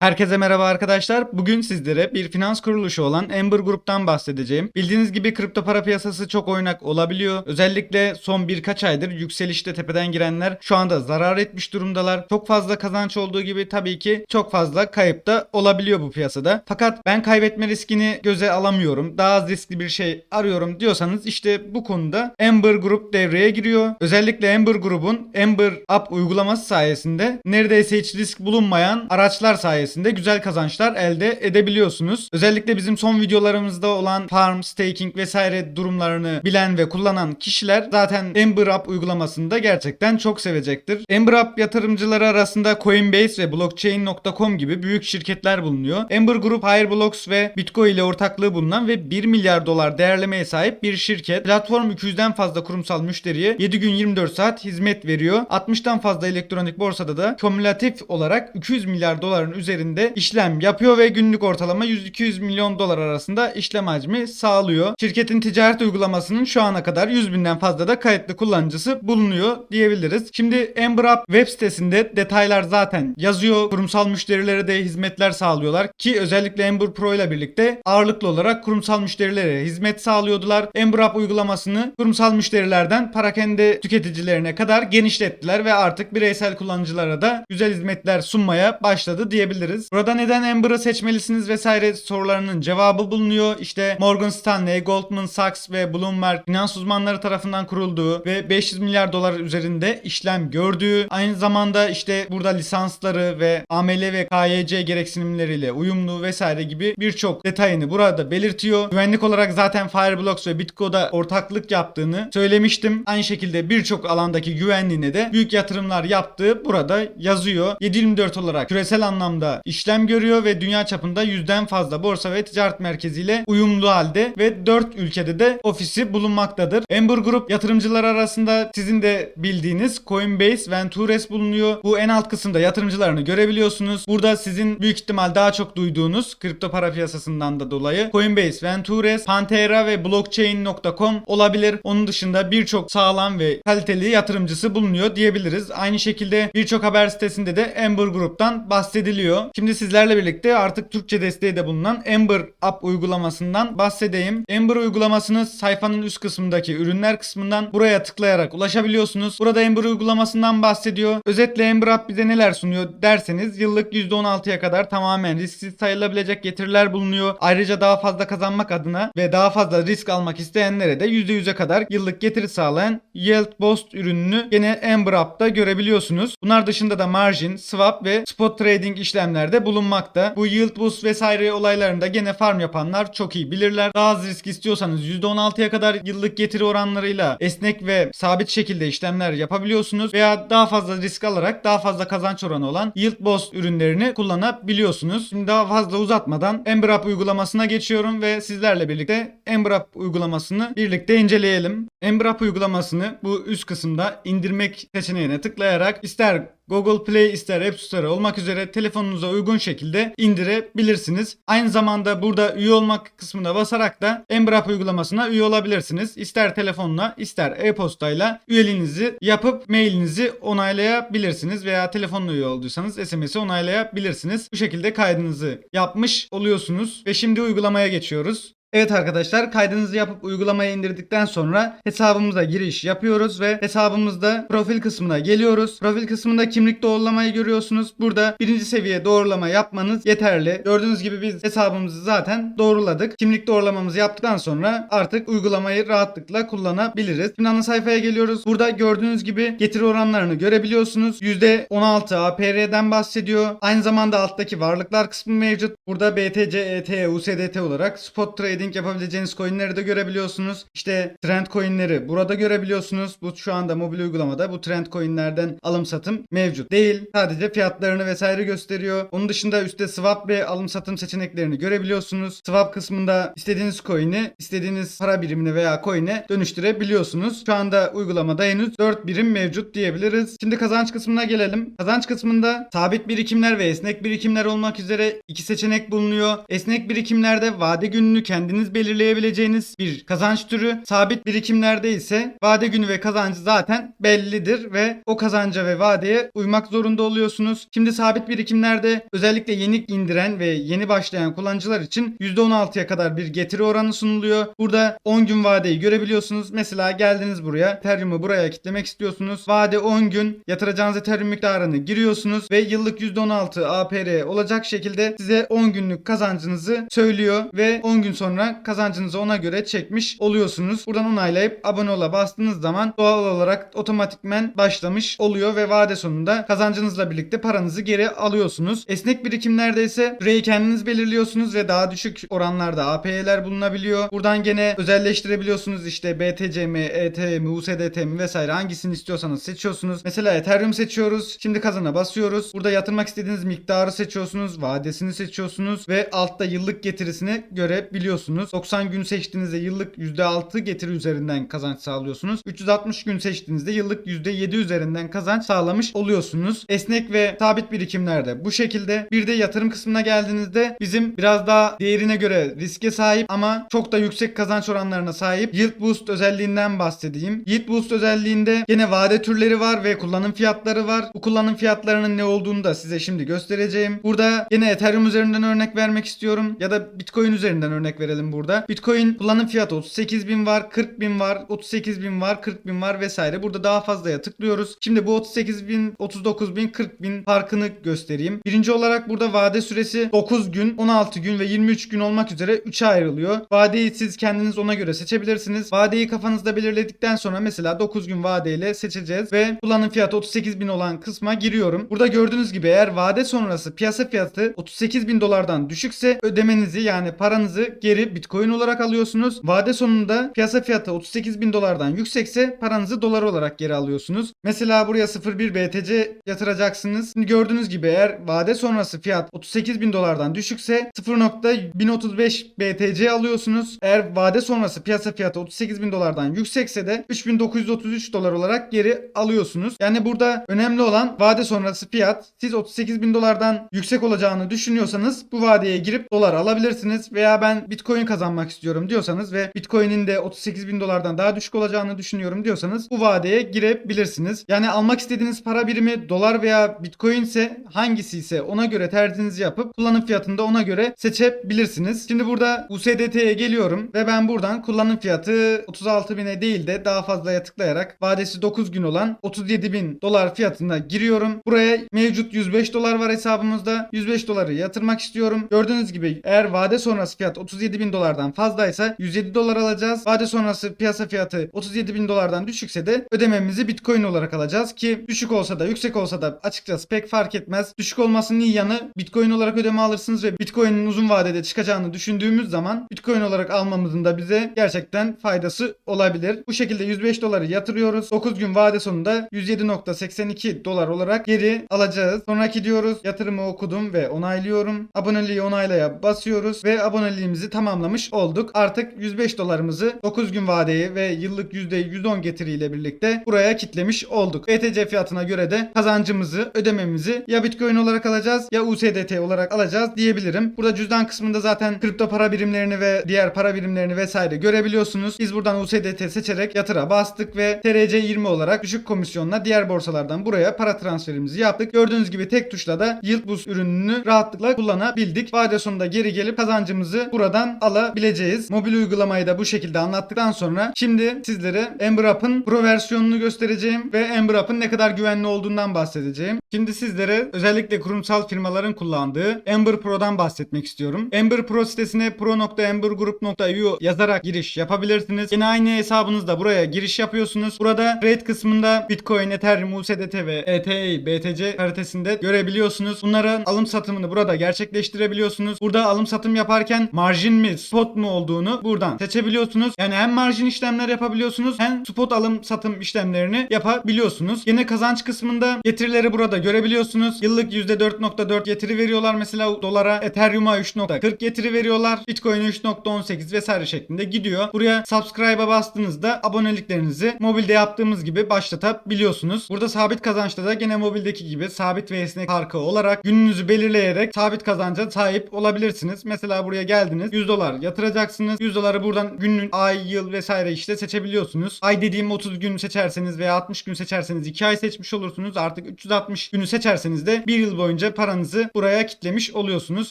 Herkese merhaba arkadaşlar. Bugün sizlere bir finans kuruluşu olan Ember Group'tan bahsedeceğim. Bildiğiniz gibi kripto para piyasası çok oynak olabiliyor. Özellikle son birkaç aydır yükselişte tepeden girenler şu anda zarar etmiş durumdalar. Çok fazla kazanç olduğu gibi tabii ki çok fazla kayıp da olabiliyor bu piyasada. Fakat ben kaybetme riskini göze alamıyorum. Daha az riskli bir şey arıyorum diyorsanız işte bu konuda Ember Group devreye giriyor. Özellikle Ember Group'un Ember App uygulaması sayesinde neredeyse hiç risk bulunmayan araçlar sayesinde güzel kazançlar elde edebiliyorsunuz. Özellikle bizim son videolarımızda olan farm, staking vesaire durumlarını bilen ve kullanan kişiler zaten Ember App uygulamasını gerçekten çok sevecektir. Ember yatırımcıları arasında Coinbase ve Blockchain.com gibi büyük şirketler bulunuyor. Ember Group, Fireblocks ve Bitcoin ile ortaklığı bulunan ve 1 milyar dolar değerlemeye sahip bir şirket. Platform 200'den fazla kurumsal müşteriye 7 gün 24 saat hizmet veriyor. 60'tan fazla elektronik borsada da kümülatif olarak 200 milyar doların üzerinde işlem yapıyor ve günlük ortalama 100-200 milyon dolar arasında işlem hacmi sağlıyor. Şirketin ticaret uygulamasının şu ana kadar 100 binden fazla da kayıtlı kullanıcısı bulunuyor diyebiliriz. Şimdi Ember App web sitesinde detaylar zaten yazıyor. Kurumsal müşterilere de hizmetler sağlıyorlar ki özellikle Ember Pro ile birlikte ağırlıklı olarak kurumsal müşterilere hizmet sağlıyordular. Ember App uygulamasını kurumsal müşterilerden parakende tüketicilerine kadar genişlettiler ve artık bireysel kullanıcılara da güzel hizmetler sunmaya başladı diyebiliriz. Burada neden Ember'ı seçmelisiniz vesaire sorularının cevabı bulunuyor. İşte Morgan Stanley, Goldman Sachs ve Bloomberg finans uzmanları tarafından kurulduğu ve 500 milyar dolar üzerinde işlem gördüğü, aynı zamanda işte burada lisansları ve AML ve KYC gereksinimleriyle uyumlu vesaire gibi birçok detayını burada belirtiyor. Güvenlik olarak zaten Fireblocks ve Bitco'da ortaklık yaptığını söylemiştim. Aynı şekilde birçok alandaki güvenliğine de büyük yatırımlar yaptığı burada yazıyor. 724 olarak küresel anlamda işlem görüyor ve dünya çapında yüzden fazla borsa ve ticaret merkeziyle uyumlu halde ve 4 ülkede de ofisi bulunmaktadır. Ember Group yatırımcılar arasında sizin de bildiğiniz Coinbase, Ventures bulunuyor. Bu en alt kısımda yatırımcılarını görebiliyorsunuz. Burada sizin büyük ihtimal daha çok duyduğunuz kripto para piyasasından da dolayı Coinbase, Ventures, Pantera ve Blockchain.com olabilir. Onun dışında birçok sağlam ve kaliteli yatırımcısı bulunuyor diyebiliriz. Aynı şekilde birçok haber sitesinde de Ember Group'tan bahsediliyor. Şimdi sizlerle birlikte artık Türkçe desteği de bulunan Ember App uygulamasından bahsedeyim. Ember uygulamasını sayfanın üst kısmındaki ürünler kısmından buraya tıklayarak ulaşabiliyorsunuz. Burada Ember uygulamasından bahsediyor. Özetle Ember App bize neler sunuyor derseniz yıllık %16'ya kadar tamamen risksiz sayılabilecek getiriler bulunuyor. Ayrıca daha fazla kazanmak adına ve daha fazla risk almak isteyenlere de %100'e kadar yıllık getiri sağlayan Yield Boost ürününü gene Ember App'ta görebiliyorsunuz. Bunlar dışında da margin, swap ve spot trading işlemlerde bulunmakta. Bu Yield Boost vesaire olaylarında gene farm yapanlar çok iyi bilirler. Daha az risk istiyorsanız %16'ya kadar yıllık getiri oranlarıyla esnek ve sabit şekilde işlemler yapabiliyorsunuz veya daha fazla risk alarak daha fazla kazanç oranı olan Yield Boost ürünlerini kullanabiliyorsunuz. Şimdi daha fazla uzatmadan Ember uygulamasına geçiyorum ve sizlerle birlikte Ember uygulamasını birlikte inceleyelim. Ember uygulamasını bu üst kısımda indirmek seçeneğine tıklayarak ister Google Play ister App Store olmak üzere telefonunuza uygun şekilde indirebilirsiniz. Aynı zamanda burada üye olmak kısmına basarak da Ember App uygulamasına üye olabilirsiniz. İster telefonla ister e-postayla üyeliğinizi yapıp mailinizi onaylayabilirsiniz veya telefonla üye olduysanız SMS'i onaylayabilirsiniz. Bu şekilde kaydınızı yapmış oluyorsunuz ve şimdi uygulamaya geçiyoruz. Evet arkadaşlar kaydınızı yapıp uygulamaya indirdikten sonra hesabımıza giriş yapıyoruz ve hesabımızda profil kısmına geliyoruz. Profil kısmında kimlik doğrulamayı görüyorsunuz. Burada birinci seviye doğrulama yapmanız yeterli. Gördüğünüz gibi biz hesabımızı zaten doğruladık. Kimlik doğrulamamızı yaptıktan sonra artık uygulamayı rahatlıkla kullanabiliriz. Şimdi ana sayfaya geliyoruz. Burada gördüğünüz gibi getiri oranlarını görebiliyorsunuz. %16 APR'den bahsediyor. Aynı zamanda alttaki varlıklar kısmı mevcut. Burada BTC, ET, USDT olarak spot trade trading yapabileceğiniz coinleri de görebiliyorsunuz. İşte trend coinleri burada görebiliyorsunuz. Bu şu anda mobil uygulamada bu trend coinlerden alım satım mevcut değil. Sadece fiyatlarını vesaire gösteriyor. Onun dışında üstte swap ve alım satım seçeneklerini görebiliyorsunuz. Swap kısmında istediğiniz coin'i istediğiniz para birimine veya coin'e dönüştürebiliyorsunuz. Şu anda uygulamada henüz 4 birim mevcut diyebiliriz. Şimdi kazanç kısmına gelelim. Kazanç kısmında sabit birikimler ve esnek birikimler olmak üzere iki seçenek bulunuyor. Esnek birikimlerde vade gününü kendi kendiniz belirleyebileceğiniz bir kazanç türü. Sabit birikimlerde ise vade günü ve kazancı zaten bellidir ve o kazanca ve vadeye uymak zorunda oluyorsunuz. Şimdi sabit birikimlerde özellikle yeni indiren ve yeni başlayan kullanıcılar için %16'ya kadar bir getiri oranı sunuluyor. Burada 10 gün vadeyi görebiliyorsunuz. Mesela geldiniz buraya. Ethereum'u buraya kitlemek istiyorsunuz. Vade 10 gün yatıracağınız Ethereum miktarını giriyorsunuz ve yıllık %16 APR olacak şekilde size 10 günlük kazancınızı söylüyor ve 10 gün sonra kazancınızı ona göre çekmiş oluyorsunuz. Buradan onaylayıp abone ola bastığınız zaman doğal olarak otomatikmen başlamış oluyor ve vade sonunda kazancınızla birlikte paranızı geri alıyorsunuz. Esnek birikimlerde ise süreyi kendiniz belirliyorsunuz ve daha düşük oranlarda APY'ler bulunabiliyor. Buradan gene özelleştirebiliyorsunuz işte BTC mi, ET mi, USDT mi vesaire hangisini istiyorsanız seçiyorsunuz. Mesela Ethereum seçiyoruz. Şimdi kazana basıyoruz. Burada yatırmak istediğiniz miktarı seçiyorsunuz. Vadesini seçiyorsunuz ve altta yıllık getirisini görebiliyorsunuz. 90 gün seçtiğinizde yıllık %6 getiri üzerinden kazanç sağlıyorsunuz. 360 gün seçtiğinizde yıllık %7 üzerinden kazanç sağlamış oluyorsunuz. Esnek ve sabit birikimlerde bu şekilde. Bir de yatırım kısmına geldiğinizde bizim biraz daha değerine göre riske sahip ama çok da yüksek kazanç oranlarına sahip Yield Boost özelliğinden bahsedeyim. Yield Boost özelliğinde gene vade türleri var ve kullanım fiyatları var. Bu kullanım fiyatlarının ne olduğunu da size şimdi göstereceğim. Burada yine Ethereum üzerinden örnek vermek istiyorum ya da Bitcoin üzerinden örnek verelim burada. Bitcoin kullanım fiyatı 38 bin var, 40 bin var, 38 bin var, 40 bin var vesaire. Burada daha fazlaya tıklıyoruz. Şimdi bu 38 bin, 39 bin, 40 bin farkını göstereyim. Birinci olarak burada vade süresi 9 gün, 16 gün ve 23 gün olmak üzere 3'e ayrılıyor. Vadeyi siz kendiniz ona göre seçebilirsiniz. Vadeyi kafanızda belirledikten sonra mesela 9 gün vadeyle seçeceğiz ve kullanım fiyatı 38 bin olan kısma giriyorum. Burada gördüğünüz gibi eğer vade sonrası piyasa fiyatı 38 bin dolardan düşükse ödemenizi yani paranızı geri bitcoin olarak alıyorsunuz. Vade sonunda piyasa fiyatı 38 bin dolardan yüksekse paranızı dolar olarak geri alıyorsunuz. Mesela buraya 01 BTC yatıracaksınız. Şimdi gördüğünüz gibi eğer vade sonrası fiyat 38 bin dolardan düşükse 0.1035 BTC alıyorsunuz. Eğer vade sonrası piyasa fiyatı 38 bin dolardan yüksekse de 3933 dolar olarak geri alıyorsunuz. Yani burada önemli olan vade sonrası fiyat. Siz 38 bin dolardan yüksek olacağını düşünüyorsanız bu vadeye girip dolar alabilirsiniz. Veya ben bitcoin kazanmak istiyorum diyorsanız ve bitcoin'in de 38 bin dolardan daha düşük olacağını düşünüyorum diyorsanız bu vadeye girebilirsiniz. Yani almak istediğiniz para birimi dolar veya bitcoin ise hangisi ise ona göre tercihinizi yapıp kullanım fiyatını da ona göre seçebilirsiniz. Şimdi burada USDT'ye geliyorum ve ben buradan kullanım fiyatı 36 bine değil de daha fazlaya tıklayarak vadesi 9 gün olan 37 bin dolar fiyatına giriyorum. Buraya mevcut 105 dolar var hesabımızda. 105 doları yatırmak istiyorum. Gördüğünüz gibi eğer vade sonrası fiyat 37 bin dolardan fazlaysa 107 dolar alacağız. Vade sonrası piyasa fiyatı 37 bin dolardan düşükse de ödememizi bitcoin olarak alacağız ki düşük olsa da yüksek olsa da açıkçası pek fark etmez. Düşük olmasının iyi yanı bitcoin olarak ödeme alırsınız ve bitcoin'in uzun vadede çıkacağını düşündüğümüz zaman bitcoin olarak almamızın da bize gerçekten faydası olabilir. Bu şekilde 105 doları yatırıyoruz. 9 gün vade sonunda 107.82 dolar olarak geri alacağız. Sonraki diyoruz yatırımı okudum ve onaylıyorum. Aboneliği onaylaya basıyoruz ve aboneliğimizi tamamlamış olduk. Artık 105 dolarımızı 9 gün vadeyi ve yıllık %110 getiriyle birlikte buraya kitlemiş olduk. BTC fiyatına göre de kazancımızı, ödememizi ya Bitcoin olarak alacağız ya USDT olarak alacağız diyebilirim. Burada cüzdan kısmında zaten kripto para birimlerini ve diğer para birimlerini vesaire görebiliyorsunuz. Biz buradan USDT seçerek yatıra bastık ve TRC20 olarak düşük komisyonla diğer borsalardan buraya para transferimizi yaptık. Gördüğünüz gibi tek tuşla da Yield Boost ürününü rahatlıkla kullanabildik. Vade sonunda geri gelip kazancımızı buradan alabileceğiz. Mobil uygulamayı da bu şekilde anlattıktan sonra şimdi sizlere Ember App'ın Pro versiyonunu göstereceğim ve Ember App'ın ne kadar güvenli olduğundan bahsedeceğim. Şimdi sizlere özellikle kurumsal firmaların kullandığı Ember Pro'dan bahsetmek istiyorum. Ember Pro sitesine pro.embergroup.io yazarak giriş yapabilirsiniz. Yine aynı hesabınızda buraya giriş yapıyorsunuz. Burada trade kısmında Bitcoin, Ethereum, USDT ve ETH, BTC paritesinde görebiliyorsunuz. Bunların alım satımını burada gerçekleştirebiliyorsunuz. Burada alım satım yaparken marjin mi, spot mu olduğunu buradan seçebiliyorsunuz. Yani hem marjin işlemler yapabiliyorsunuz hem spot alım satım işlemlerini yapabiliyorsunuz. Yine kazanç kısmında getirileri burada görebiliyorsunuz. Yıllık %4.4 getiri veriyorlar mesela dolara, Ethereum'a 3.40 getiri veriyorlar. Bitcoin'e 3.18 vesaire şeklinde gidiyor. Buraya subscribe'a bastığınızda aboneliklerinizi mobilde yaptığımız gibi başlatabiliyorsunuz. Burada sabit kazançta da gene mobildeki gibi sabit ve esnek farkı olarak gününüzü belirleyerek sabit kazanca sahip olabilirsiniz. Mesela buraya geldiniz. 100 dolar dolar yatıracaksınız. 100 doları buradan günün, ay, yıl vesaire işte seçebiliyorsunuz. Ay dediğim 30 gün seçerseniz veya 60 gün seçerseniz 2 ay seçmiş olursunuz. Artık 360 günü seçerseniz de 1 yıl boyunca paranızı buraya kitlemiş oluyorsunuz.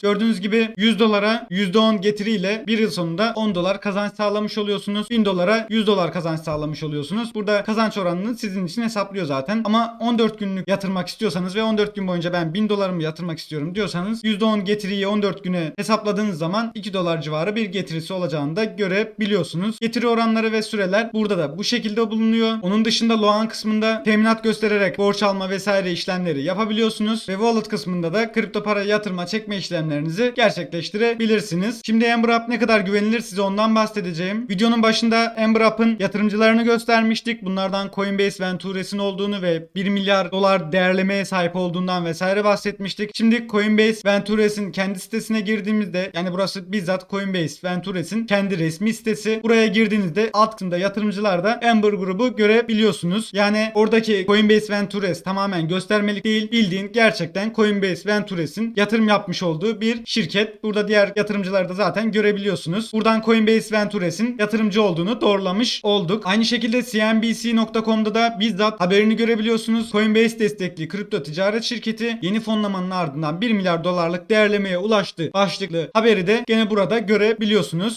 Gördüğünüz gibi 100 dolara %10 getiriyle 1 yıl sonunda 10 dolar kazanç sağlamış oluyorsunuz. 1000 dolara 100 dolar kazanç sağlamış oluyorsunuz. Burada kazanç oranını sizin için hesaplıyor zaten. Ama 14 günlük yatırmak istiyorsanız ve 14 gün boyunca ben 1000 dolarımı yatırmak istiyorum diyorsanız %10 getiriyi 14 güne hesapladığınız zaman 2 dolar civarı bir getirisi olacağını da görebiliyorsunuz. Getiri oranları ve süreler burada da bu şekilde bulunuyor. Onun dışında Loan kısmında teminat göstererek borç alma vesaire işlemleri yapabiliyorsunuz. Ve Wallet kısmında da kripto para yatırma çekme işlemlerinizi gerçekleştirebilirsiniz. Şimdi Amber App ne kadar güvenilir size ondan bahsedeceğim. Videonun başında Amber App'ın yatırımcılarını göstermiştik. Bunlardan Coinbase, Ventures'in olduğunu ve 1 milyar dolar değerlemeye sahip olduğundan vesaire bahsetmiştik. Şimdi Coinbase, Ventures'in kendi sitesine girdiğimizde yani burası bizzat Coinbase, Ventures'in kendi resmi sitesi. Buraya girdiğinizde alt kısımda yatırımcılarda Amber grubu görebiliyorsunuz. Yani oradaki Coinbase Ventures tamamen göstermelik değil. Bildiğin gerçekten Coinbase Ventures'in yatırım yapmış olduğu bir şirket. Burada diğer yatırımcıları da zaten görebiliyorsunuz. Buradan Coinbase Ventures'in yatırımcı olduğunu doğrulamış olduk. Aynı şekilde CNBC.com'da da bizzat haberini görebiliyorsunuz. Coinbase destekli kripto ticaret şirketi yeni fonlamanın ardından 1 milyar dolarlık değerlemeye ulaştı başlıklı haberi de gene burada görebiliyorsunuz.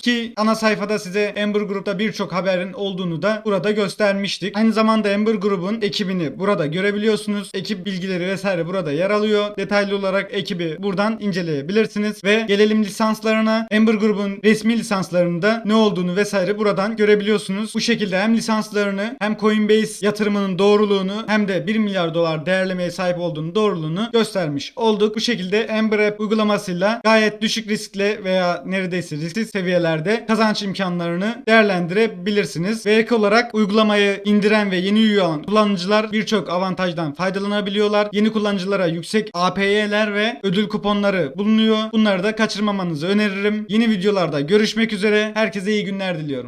Ki ana sayfada size Amber Group'ta birçok haberin olduğunu da burada göstermiştik. Aynı zamanda Amber Group'un ekibini burada görebiliyorsunuz. Ekip bilgileri vesaire burada yer alıyor. Detaylı olarak ekibi buradan inceleyebilirsiniz. Ve gelelim lisanslarına. Amber Group'un resmi lisanslarında ne olduğunu vesaire buradan görebiliyorsunuz. Bu şekilde hem lisanslarını hem Coinbase yatırımının doğruluğunu hem de 1 milyar dolar değerlemeye sahip olduğunu doğruluğunu göstermiş olduk. Bu şekilde Amber App uygulamasıyla gayet düşük riskle veya neredeyse riskli seviyelerde kazanç imkanlarını değerlendirebilirsiniz. Ve ek olarak uygulamayı indiren ve yeni üye olan kullanıcılar birçok avantajdan faydalanabiliyorlar. Yeni kullanıcılara yüksek APY'ler ve ödül kuponları bulunuyor. Bunları da kaçırmamanızı öneririm. Yeni videolarda görüşmek üzere. Herkese iyi günler diliyorum.